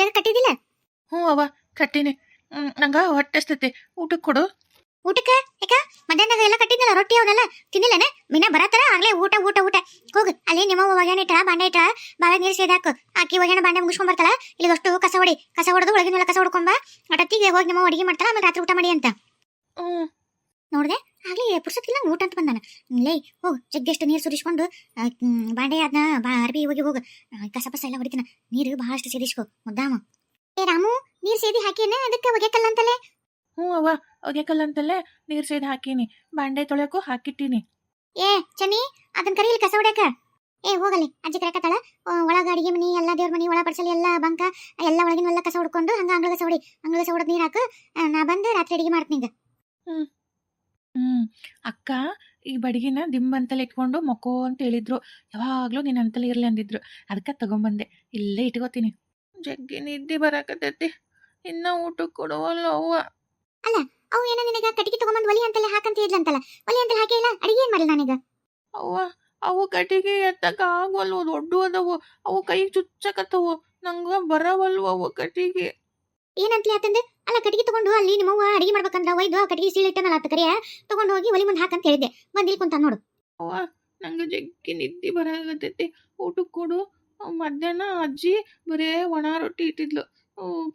ಜಾಗ ಕಟ್ಟಿದಿಲ್ಲ ಹ್ಞೂ ಅವ್ವ ಕಟ್ಟಿನಿ. ನಂಗ ಹೊಟ್ಟೆ ಹಸ್ತೈತಿ ಊಟಕ್ಕೆ ಕೊಡು. ಊಟಕ್ಕೆ? ಏಕ ಮಧ್ಯಾಹ್ನದಾಗ ಎಲ್ಲ ಕಟ್ಟಿದ್ನಲ್ಲ ರೊಟ್ಟಿ ಅವನ್ನೆಲ್ಲ ತಿನ್ನಿಲ್ಲನೆ? ಮಿನ ಬರತ್ತಾರ ಆಗ್ಲೇ ಊಟ ಊಟ ಊಟ. ಹೋಗು ಅಲ್ಲಿ ನಿಮ್ಮ ಒಗ್ಯಾಣ ಇಟ್ಟ ಬಾಂಡೆ ಇಟ್ಟ ಬಾಳ ನೀರು ಸೇದಾಕು ಆಕಿ ಒಗ್ಯಾಣ ಬಾಂಡೆ ಮುಗಿಸ್ಕೊಂಡ್ ಬರ್ತಾಳ ಇಲ್ಲಿ ಅಷ್ಟು ಕಸ ಹೊಡಿ. ಕಸ ಹೊಡೆದು ಒಳಗಿನೆಲ್ಲ ಕಸ ಹೊಡ್ಕೊಂಬ. ಅಟತ್ತಿಗೆ ಹೋಗಿ ನಿಮ್ಮ ಅಡಿಗೆ ಮಾಡ್ತಾಳ ಆಮೇಲೆ ರಾತ್ರಿ ಊಟ ಮಾಡಿ ಅಂತ. ಹ್ಞೂ ನೋಡ್ದೆ? ಆಗ್ಲಿ ಪುರ್ಸತ್ತಿಲ್ಲ ಊಟ ಅಂತ ಬಂದಾನ ಲೇ ಹೋಗು. ಜಗ್ಗೆಷ್ಟು ನೀರು ಸುರಿಸ್ಕೊಂಡು ಬಾಂಡೆ ಅದನ್ನ ಬಾ ಅರ್ಬಿ ಹೋಗಿ ಹೋಗು. ಕಸಪಸ ಕಸ ಪಸ ಎಲ್ಲ ಹೊಡಿತಾನ. ನೀರು ಬಹಳಷ್ಟು ಸೇರಿಸ್ಕೋ ಮುದ್ದಾಮ. ಏ ರಾಮು ನೀರು ಸೇದಿ ಹಾಕಿನ ಅದಕ್ಕೆ ಒಗೆಕಲ್ಲ ಅಂತಲೇ? ಹ್ಞೂ ಅವ್ವ ಒಗೆಕಲ್ಲಂತಲ್ಲೇ ನೀರು ಸೇದಿ ಹಾಕೀನಿ. ಬಾಂಡೆ ತೊಳೆಯೋಕ್ಕೂ ಹಾಕಿಟ್ಟೀನಿ. ಏ ಚನಿ ಅದನ್ನ ಕರೀಲಿ ಕಸ ಹೊಡ್ಯಾಕ? ಏ ಹೋಗಲಿ ಅಜ್ಜಿ ಕರೆಕತ್ತಾಳ ಒಳಗ ಅಡಿಗೆ ಮನಿ ಎಲ್ಲ ದೇವ್ರ ಮನಿ ಒಳ ಪಡ್ಸಲಿ ಎಲ್ಲ ಬಂಕ ಎಲ್ಲ ಒಳಗಿನ ಎಲ್ಲ ಕಸ ಹೊಡ್ಕೊಂಡು ಹಂಗ ಅಂಗಳ ಕಸ ಹೊಡಿ ಅಂಗಳ ಕಸ ಹೊಡೆದ್ ನೀರ್ ಹಾಕು. ನಾ ಬಂದು ರಾತ್ರಿ ಅಡಿಗೆ ಮಾಡ್ತೀನಿ ಅಕ್ಕ ಈ ಬಡಗಿನ ದಿಂಬಂತಲ್ಲಿ ಇಟ್ಕೊಂಡು ಮಕ್ಕೋ ಅಂತ ಹೇಳಿದ್ರು. ಯಾವಾಗಲೂ ನೀನ್ ಅಂತಲ್ಲಿ ಇರ್ಲಿ ಅಂದಿದ್ರು. ಅದಕ್ಕೆ ತಗೊಂಬಂದೆ. ಇಲ್ಲೇ ಇಟ್ಕೋತೀನಿ. ಜಗ್ಗಿ ನಿದ್ದೆ ಬರಾಕತ್ತೈತಿ. ಇನ್ನ ಊಟಕ್ಕೆ ಕೊಡುವಲ್ಲ ಅವ್ವ ಅವು ಏನೋ ನಿನಗ ಕಟ್ಟಿಗೆ ತಗೊಂಬಂದ್ ಒಲಿ ಅಂತಲೇ ಹಾಕಂತ ಇದ್ಲಂತಲ್ಲ. ಒಲಿ ಅಂತಲೇ ಹಾಕೇ ಇಲ್ಲ? ಅಡಿಗೆ ಏನ್ ಮಾಡಲ್ಲ ನಾನೀಗ? ಅವ್ವ ಅವು ಕಟ್ಟಿಗೆ ಎತ್ತಕ ಆಗವಲ್ವು ದೊಡ್ಡ ಅದಾವು. ಅವು ಕೈಗೆ ಚುಚ್ಚಕತ್ತವು. ನಂಗ ಬರವಲ್ವ ಅವು ಕಟ್ಟಿಗೆ? ಏನಂತಲೇ ಆತಂದೆ? ಅಲ್ಲ ಕಟ್ಟಿಗೆ ತಗೊಂಡು ಅಲ್ಲಿ ನಿಮ್ಮವ್ವ ಅಡಿಗೆ ಮಾಡ್ಬೇಕಂದ್ರ ಒಯ್ದು ಆ ಕಟ್ಟಿಗೆ ಸೀಳಿಟ್ಟನಲ್ಲ ಆತ ಕರೆಯ? ತಗೊಂಡು ಹೋಗಿ ಒಲಿ ಮುಂದೆ ಹಾಕಂತ ಹೇಳಿದ್ದೆ. ಬಂದ್ ಇಲ್ಲಿ ಕುಂತ ನೋಡು. ಅವ್ವ ನಂಗೆ ಜಗ್ಗಿ ನಿದ್ದೆ ಬರಾಗತ್ತೈತಿ ಊಟಕ್ಕೆ ಕೊಡು. ಮಧ್ಯಾಹ್ನ ಅಜ್ಜಿ ಬರೇ ಒಣ ರೊಟ್ಟಿ ಇಟ್ಟಿದ್ಲು.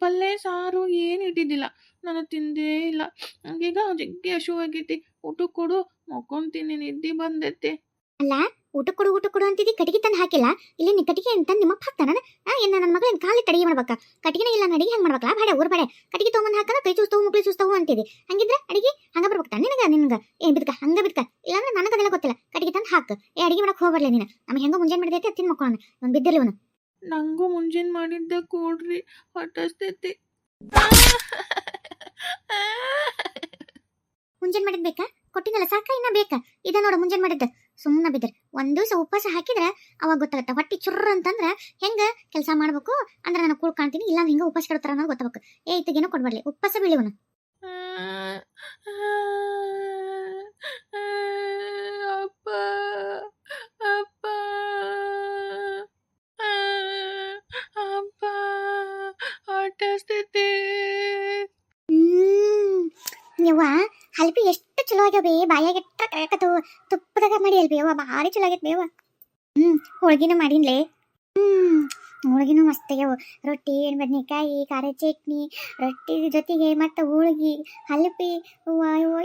ಪಲ್ಲೆ ಸಾರು ಏನು ಇಟ್ಟಿದ್ದಿಲ್ಲ. ನಾನು ತಿಂದೇ ಇಲ್ಲ. ನಂಗೀಗ ಜಗ್ಗಿ ಹಶುವಾಗೈತಿ. ಊಟಕ್ಕೆ ಕೊಡು. ಮಕ್ಕೊಂತೀನಿ ನಿದ್ದೆ ಬಂದೈತಿ. ಊಟ ಕೊಡು ಊಟ ಕೊಡು ಅಂತಿದ್ದಿ ಕಟ್ಟಿಗೆ ತಂದು ಹಾಕಿಲ್ಲ. ಇಲ್ಲಿ ನೀ ಕಟ್ಟಿಗೆ ಅಂತ ನಿಮ್ಮ ಹಾಕ್ತಾನ? ಏನ ನನ್ನ ಮಗಳ ಕಾಲಿ ಅಡಿಗೆ ಮಾಡ್ಬೇಕ? ಕಟ್ಟಿಗೆ ಇಲ್ಲ ಅಡಿಗೆ ಹೆಂಗ್ ಮಾಡ್ಬೇಕಲ್ಲ ಬೇಡ ಊರ್ ಬೇಡ. ಕಟ್ಟಿಗೆ ತೊಗೊಂಡ್ ಹಾಕಲ್ಲ ಕೈ ಚೂಸ್ತವು ಮುಕ್ಳಿ ಚೂಸ್ತವು ಅಂತಿದ್ದಿ. ಹಂಗಿದ್ರೆ ಅಡಿಗೆ ಹಂಗ ಬರ್ಬೇಕು ನಿನಗೆ ನಿನಗೆ. ಏನ್ ಬಿದ್ಕ ಹಂಗ ಬಿದ್ಕ. ಇಲ್ಲಾಂದ್ರೆ ನನಗೆ ಅದೆಲ್ಲ ಗೊತ್ತಿಲ್ಲ. ಕಟ್ಟಿಗೆ ತಂದು ಹಾಕ. ಏ ಅಡಿಗೆ ಮಾಡಕ್ ಹೋಗ್ಬರ್ಲಿ ನೀನು. ನಮ್ಗೆ ಹೆಂಗ ಮುಂಜಾನೆ ಮಾಡಿದೈತೆ ತಿನ್ ಮಕ್ಕೊಳ್ಳೋಣ ಅವ್ನು. ಬಿದ್ದಿರ್ಲಿ ಅವನು. ನಂಗೂ ಮುಂಜಾನೆ ಮಾಡಿದ್ದ ಕೊಡ್ರಿ. ಹೊಟ್ಟಸ್ತೈತಿ ಮುಂಜಾನೆ ಮಾಡಿದ್ ಬೇಕಾ? ಕೊಟ್ಟಿನಲ್ಲ ಸಾಕ ಇನ್ನ ಬೇಕಾ? ಇದ ನೋಡು ಮುಂಜಾನೆ ಮಾಡಿದ್ದ. ಸುಮ್ಮನೆ ಬಿದ್ದರೆ ಒಂದು ದಿವಸ ಉಪವಾಸ ಹಾಕಿದ್ರೆ ಅವಾಗ ಗೊತ್ತಾಗುತ್ತೆ. ಹೊಟ್ಟಿ ಚುರ್ರ ಅಂತಂದ್ರೆ ಹೆಂಗ ಕೆಲಸ ಮಾಡ್ಬೇಕು? ಅಂದ್ರೆ ನಾನು ಕೂಳ್ ಕಾಣ್ತೀನಿ ಇಲ್ಲ ಹಿಂಗ ಉಪವಾಸ ಕೆಡ್ತಾರ ಅನ್ನೋದು ಗೊತ್ತಾಗಬೇಕು. ಏ ಇತ್ತಗೇನೋ ಕೊಡ್ಬಾರ್ಲಿ ಉಪವಾಸ ಬೀಳಿವನು ಯವ್ವ ಎಷ್ಟು ಚಲೋ ಆಗ್ಯಾವ ಬೇ ಬಾಯಾಗ ಎಟ್ಟ ಕರೆಕತ್ತವು ತುಪ್ಪದಾಗ ಮಾಡಿ ಅಲ್ಬಿ ಬೇವ ಭಾರಿ ಚಲೋ ಆಗೈತೆ ಬೇವ ಹ್ಮ್, ಹೋಳ್ಗಿನೂ ಮಾಡಿನ್ಲೇ. ಹ್ಮ್, ಹೋಳ್ಗಿನೂ ಮಸ್ತ್ ಆಗ್ಯಾವ ರೊಟ್ಟಿ, ಬದ್ನೆಕಾಯಿ, ಖಾರ ಚಟ್ನಿ, ರೊಟ್ಟಿ ಜೊತೆಗೆ ಮತ್ತೆ ಹೋಳ್ಗಿ ಹಲ್ಪಿ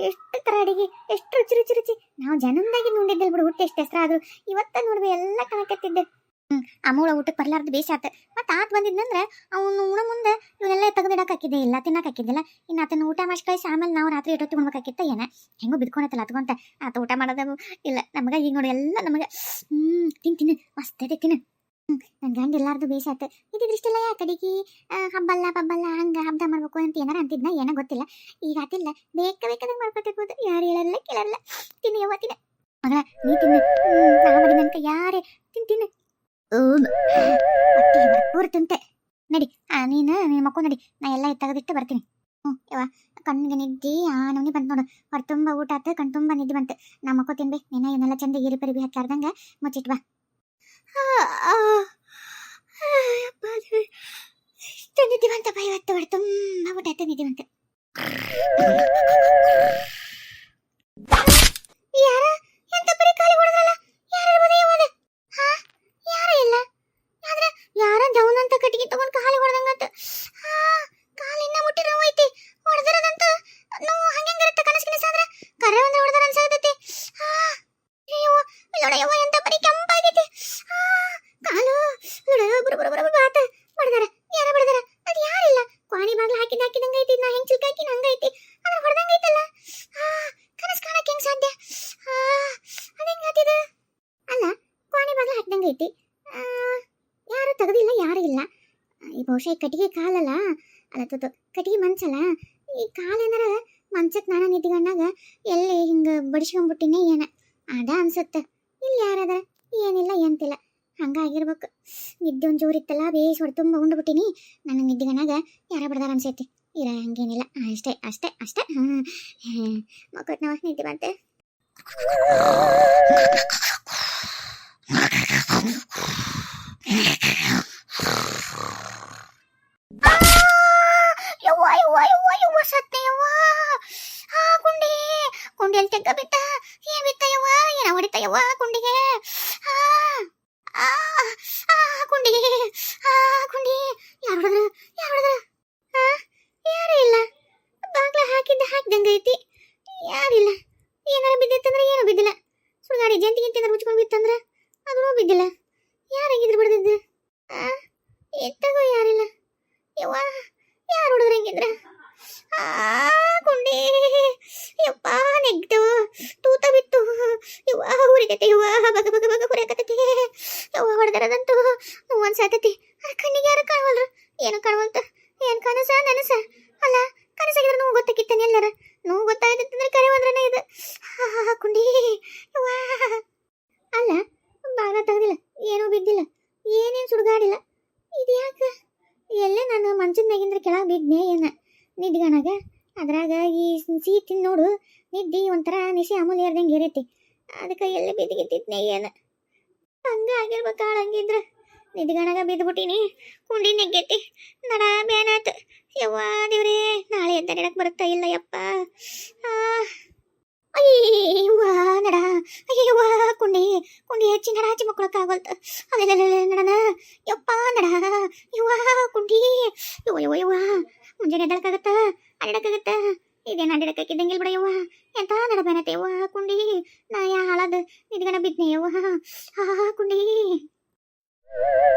ಎಷ್ಟು ಥರ ಅಡಿಗೆ, ಎಷ್ಟು ರುಚಿ ರುಚಿ ರುಚಿ. ನಾವು ಜನ್ಮದಾಗಿ ನೋಡಿದ್ದಿಲ್ಲ ಬಿಡು, ಹುಟ್ಟಿ ಎಷ್ಟು ಹೆಸರಾದ್ರು ಇವತ್ತ ನೋಡ್ಬಿ, ಎಲ್ಲ ಕಾಣಕತ್ತಿದ್ದೆ. ಹ್ಮ್ ಊಟಕ್ಕೆ ಬರ್ಲಾರ್ದು ಬೇಷ ಆತ. ಮತ್ತೆ ಆತ್ ಬಂದಿದ್ನಂದ್ರೆ ಅವನು ಉಣ ಮುಂದೆ ಇವನ್ನೆಲ್ಲ ತೆಗೆದಿಡಕ್ ಹಾಕಿದ್ದೆ ಇಲ್ಲ ತಿನ್ನಕ್ ಹಾಕಿದ್ದಿಲ್ಲ ಇನ್ನು ಆತನ ಊಟ ಮಾಡಿ ಕಳಿಸಿ, ಆಮೇಲೆ ನಾವು ರಾತ್ರಿ ಇಟ್ಟು ತಿನ್ಬೇಕಾಗಿತ್ತ ಏನ? ಹೆಂಗೋ ಬಿದ್ಕೊಳತ್ತಲ್ಲ ಅದ್ಕೊಂತ. ಆತ ಊಟ ಮಾಡೋದು ಇಲ್ಲ ನಮಗ ಈಗ ನೋಡಿ ಎಲ್ಲ ನಮಗ, ಹ್ಮ್, ತಿನ್, ತಿನ್ನು, ಮಸ್ತ್ ತಿನ್ನು. ಹ್ಮ್, ನನ್ ಗಂಡ ಎಲ್ಲಾರ್ದು ಬೇಷ ಆತ. ಇದಿದ್ರಿಷ್ಟೆಲ್ಲ ಯಾ ಕಡೆಗೆ ಹಬ್ಬಲ್ಲ ಪಬ್ಬಲ್ಲ ಹಂಗ ಹಬ್ಬ ಮಾಡ್ಬೇಕು ಅಂತ ಏನಾರ ಅಂತಿದ್ನ, ಏನೋ ಗೊತ್ತಿಲ್ಲ. ಈಗ ಆತಿಲ್ಲ. ಬೇಕ, ಬೇಕಾದಂಗ ಮಾಡ್ಕೊತಿರ್ಬೋದು. ಯಾರು ಹೇಳಲ್ಲ, ಕೇಳಲ್ಲ. ತಿನ್ನು ಯಾವ ತಿನ್ನು. ಮಗಳ, ನೀ ತಿನ್ನು. ನಾ ಮಾಡಿ ನನ್ಕ ಯಾರೇ. ತಿನ್, ತಿನ್ನು. ತುಂಟೆ ನಡಿ, ಆ, ನೀನು ನೀನು ಮಕ್ಕಳು ನಡಿ. ನಾ ಎಲ್ಲ ತೆಗೆದಿಟ್ಟು ಬರ್ತೀನಿ. ಹ್ಞೂ ಯವ್ವ, ಕಣ್ಣಿಗೆ ನಿದ್ದಿ, ಆ ನಮ್ನಿ ಬಂತು ನೋಡು. ಹೊರ ತುಂಬ ಊಟ ಆತು, ಕಣ್ ತುಂಬ ನಿದ್ದೆ ಬಂತು. ನಾ ಮಕ್ಕಳು ತಿನ್ಬಿ, ನೀನು ಇವನ್ನೆಲ್ಲ ಚಂದ ಪರಿ ಪರಿಬಿ ಹಚ್ಚಾರ್ದಂಗ ಮುಚ್ಚಿಟ್ ಬಾ. ಇಷ್ಟು ನಿದ್ದೆ ಬಂತಪ್ಪ ಇವತ್ತು. ಹೊರ ತುಂಬ ಊಟ ಆಯ್ತು ನಿದ್ದೆ ಬಂತು. ಐತಿ ಯಾರು ತೆಗೆದಿಲ್ಲ, ಯಾರು ಇಲ್ಲ. ಈ ಬಹುಶಃ ಕಟ್ಟಿಗೆ ಕಾಲಲ್ಲ? ಅಲ್ಲ ತುತ್ತು ಕಟ್ಟಿಗೆ ಮಂಚಲ್ಲ? ಈ ಕಾಲೇನಾರ ಮಂಚಕ್ಕೆ ನಾನು ನಿಂತ್ಕೊಂಡಾಗ ಎಲ್ಲಿ ಹಿಂಗೆ ಬಡಿಸ್ಕೊಂಡ್ಬಿಟ್ಟಿನೇ ಏನ? ಅದ ಅನ್ಸುತ್ತೆ. ಇಲ್ಲಿ ಯಾರದ ಏನಿಲ್ಲ, ಎಂತಿಲ್ಲ. ಹಂಗಾಗಿರ್ಬೇಕು. ನಿದ್ದೆ ಒಂದು ಜೋರಿತ್ತಲ್ಲ ಬೇಸ್ ಹೊಡೆ ತುಂಬ ಉಂಡ್ಬಿಟ್ಟಿನಿ. ನನಗೆ ನಿದ್ದೆಗನಾಗ ಯಾರ ಬಡ್ದಾರ ಅನ್ಸೈತಿ. ಇರ, ಹಂಗೇನಿಲ್ಲ. ಅಷ್ಟೇ ಅಷ್ಟೇ ಅಷ್ಟೇ. ಹ್ಞೂ ಮಕ್ಕಳು ನಿದ್ದೆ ಬಂತೆ. ಕುಂಡಿಯಲ್ಲಿ ತೆಗ್ಗ ಬಿತ್ತ ಏ ಬಿತ್ತಯ್ಯವ್ವ ಏನ ಹೊಡಿತಯ್ಯವ್ವ ಕುಂಡಿಗೆ ಕುಂಡಿಗೆ ಕುಂಡಿ ಯಾರು ಯಾರು ಹೊಡೆದ್ರ ಯಾರು ಇಲ್ಲ ಬಾಗ್ಲ ಹಾಕಿದ್ದ ಹಾಕ್ದಂಗ ಐತಿ ಯಾರಿಲ್ಲ ಏನಾರ ಬಿದ್ದಿತ್ತಂದ್ರೆ ಏನು ಬಿದ್ದಿಲ್ಲ ಸುಳ್ಗಾಡಿ ಜಂತಿ ಗಿಂತಿ ಏನಾರ ಮುಚ್ಕೊಂಡು ಬಿತ್ತಂದ್ರೆ ಆಗಿಲ್ಲ ಬಿದ್ನೆ ಏನ? ನಿದ್ಗಣಗ? ಅದ್ರಾಗ ಈ ಸೀತಿ ನೋಡು, ನಿದ್ದಿ ಒಂಥರ ನಿಶೆ ಅಮೂಲ್ಯ ಇರ್ದಂಗೆ ಇರೈತಿ. ಅದಕ್ಕೆ ಎಲ್ಲಿ ಬಿದ್ದಿಗಿದ್ದಿದ್ನೆ ಏನ? ಹಂಗ ಆಗಿರ್ಬೇಕು ಹಂಗಿದ್ರ. ನಿದ್ಗಣಗ ಬಿದ್ದುಬಿಟ್ಟಿನಿ ಕುಂಡಿ ನೆಗ್ಗೈತಿ. ನಡ ಬೇನಾತ್ ಯವ್ವ ದೇವ್ರೇ, ನಾಳೆ ಎದ್ದಡಕ್ ಬರುತ್ತಾ ಇಲ್ಲ ಯಪ್ಪ? ಅಯ್ಯವ್ವ ನಡ. ಅಯ್ಯವ್ವ ಕುಂಡಿ ಕುಂಡಿ ಹೆಚ್ಚಿ ನಡ ಹಚ್ಚಿ ಮಕ್ಕಳಕ್ಕಾಗೋಲ್ತು ಅದೆಲ್ಲ ನಡನ. ಯಪ್ಪ, ನಡ. ಯವ್ವ, ಕುಂಡಿ. ಯವ್ವ ಯವ್ವ ಯವ್ವ. ಮುಂಜಾನೆ ಎದ್ದಳಕ್ಕಾಗತ್ತ ಅಡ್ಡಕ್ಕಾಗತ್ತ ಇದೇನು ಅಡ್ಡಕ್ಕಾಕಿದ್ದಂಗಿಲ್ಲ ಬಿಡ